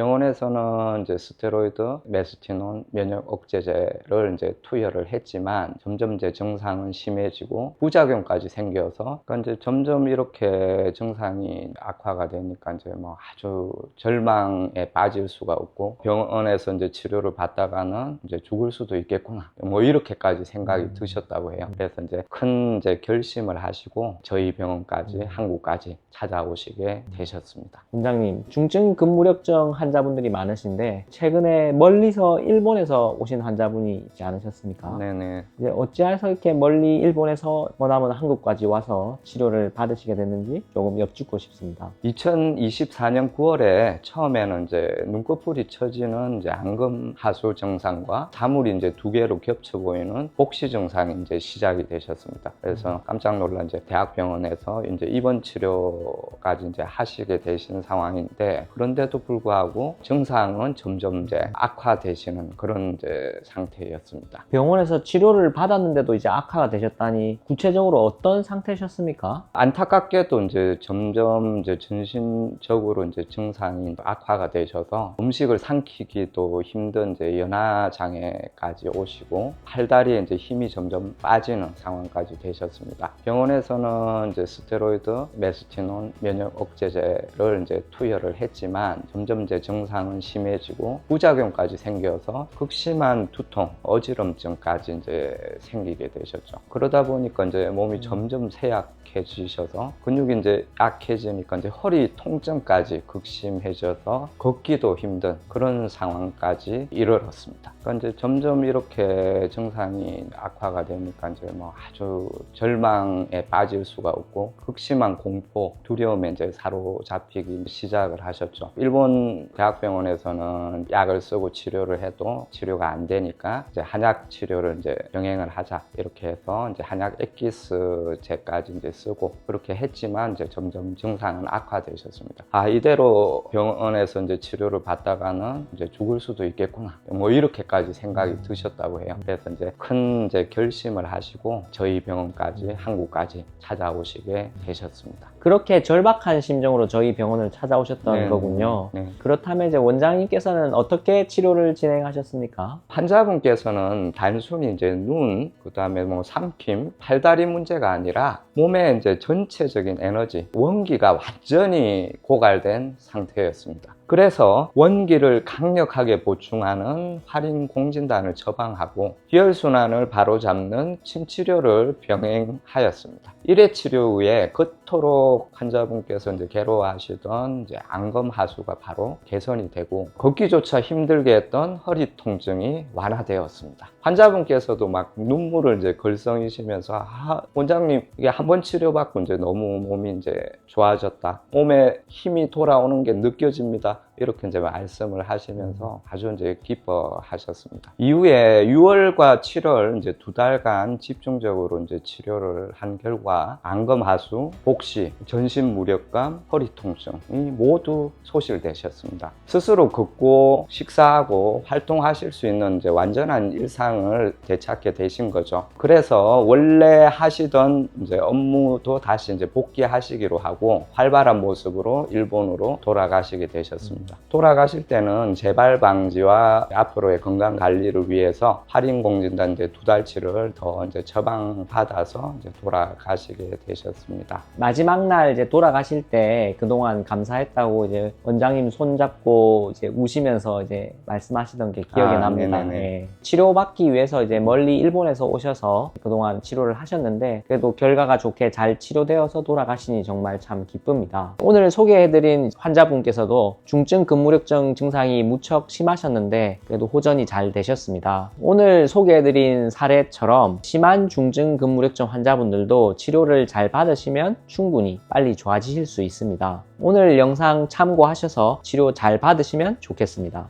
병원에서는 이제 스테로이드, 메스티논, 면역 억제제를 이제 투여를 했지만 점점 이제 증상은 심해지고 부작용까지 생겨서 그러니까 이제 점점 이렇게 증상이 악화가 되니까 이제 뭐 아주 절망에 빠질 수가 없고 병원에서 이제 치료를 받다가는 이제 죽을 수도 있겠구나 뭐 이렇게까지 생각이 음. 드셨다고 해요. 그래서 이제 큰 이제 결심을 하시고 저희 병원까지 한국까지 찾아오시게 되셨습니다. 원장님, 중증 근무력증 환자분들이 많으신데 최근에 멀리서 일본에서 오신 환자분이 있지 않으셨습니까? 네네. 이제 어찌해서 이렇게 멀리 일본에서 원하면 한국까지 와서 치료를 받으시게 됐는지 조금 여쭙고 싶습니다. 2024년 9월에 처음에는 이제 눈꺼풀이 처지는 이제 안금 하수 증상과 사물이 이제 두 개로 겹쳐 보이는 복시 증상이 이제 시작이 되셨습니다. 그래서 깜짝 놀란 이제 대학병원에서 이제 입원 치료까지 이제 하시게 되신 상황인데 그런데도 불구하고 증상은 점점 이제 악화되시는 그런 이제 상태였습니다. 병원에서 치료를 받았는데도 이제 악화가 되셨다니 구체적으로 어떤 상태셨습니까? 안타깝게도 이제 점점 이제 전신적으로 이제 증상이 악화가 되셔서 음식을 삼키기도 힘든 이제 연하 장애까지 오시고 팔다리에 이제 힘이 점점 빠지는 상황까지 되셨습니다. 병원에서는 이제 스테로이드, 메스티논, 면역 억제제를 이제 투여를 했지만 점점 이제 증상은 심해지고 부작용까지 생겨서 극심한 두통, 어지럼증까지 이제 생기게 되셨죠. 그러다 보니까 이제 몸이 점점 쇠약해지셔서 근육이 이제 약해지니까 이제 허리 통증까지 극심해져서 걷기도 힘든 그런 상황까지 이르렀습니다. 그러니까 이제 점점 이렇게 증상이 악화가 되니까 이제 뭐 아주 절망에 빠질 수가 없고 극심한 공포, 두려움에 이제 사로잡히기 시작을 하셨죠. 일본 대학병원에서는 약을 쓰고 치료를 해도 치료가 안 되니까 이제 한약 치료를 이제 병행을 하자 이렇게 해서 이제 한약 엑기스제까지 이제 쓰고 그렇게 했지만 이제 점점 증상은 악화되셨습니다. 아 이대로 병원에서 이제 치료를 받다가는 이제 죽을 수도 있겠구나 뭐 이렇게까지 생각이 드셨다고 해요. 그래서 이제 큰 이제 결심을 하시고 저희 병원까지 한국까지 찾아오시게 되셨습니다. 그렇게 절박한 심정으로 저희 병원을 찾아오셨던 네, 거군요. 네. 그렇 다면 이제 원장님께서는 어떻게 치료를 진행하셨습니까? 환자분께서는 단순히 이제 눈, 그 다음에 뭐 삼킴, 팔다리 문제가 아니라 몸의 이제 전체적인 에너지, 원기가 완전히 고갈된 상태였습니다. 그래서 원기를 강력하게 보충하는 활인 공진단을 처방하고 혈순환을 바로잡는 침치료를 병행하였습니다. 1회 치료 후에 그토록 환자분께서 이제 괴로워하시던 이제 안검 하수가 바로 개선이 되고 걷기조차 힘들게 했던 허리 통증이 완화되었습니다. 환자분께서도 막 눈물을 이제 걸썽이시면서 아, 원장님 이게 한 번 치료받고 이제 너무 몸이 이제 좋아졌다. 몸에 힘이 돌아오는 게 느껴집니다. 이렇게 이제 말씀을 하시면서 아주 이제 기뻐하셨습니다. 이후에 6월과 7월 이제 두 달간 집중적으로 이제 치료를 한 결과 안검 하수, 복시, 전신 무력감, 허리 통증이 모두 소실되셨습니다. 스스로 걷고 식사하고 활동하실 수 있는 이제 완전한 일상을 되찾게 되신 거죠. 그래서 원래 하시던 이제 업무도 다시 이제 복귀하시기로 하고 활발한 모습으로 일본으로 돌아가시게 되셨습니다. 돌아가실 때는 재발 방지와 앞으로의 건강 관리를 위해서 할인 공진단 이제 두 달치를 더 이제 처방 받아서 이제 돌아가시게 되셨습니다. 마지막 날 이제 돌아가실 때 그동안 감사했다고 이제 원장님 손 잡고 이제 우시면서 이제 말씀하시던 게 기억에 아, 납니다. 예. 치료받기 위해서 이제 멀리 일본에서 오셔서 그동안 치료를 하셨는데 그래도 결과가 좋게 잘 치료되어서 돌아가시니 정말 참 기쁩니다. 오늘 소개해드린 환자분께서도 중증 근무력증 증상이 무척 심하셨는데 그래도 호전이 잘 되셨습니다. 오늘 소개해드린 사례처럼 심한 중증 근무력증 환자분들도 치료를 잘 받으시면 충분히 빨리 좋아지실 수 있습니다. 오늘 영상 참고하셔서 치료 잘 받으시면 좋겠습니다.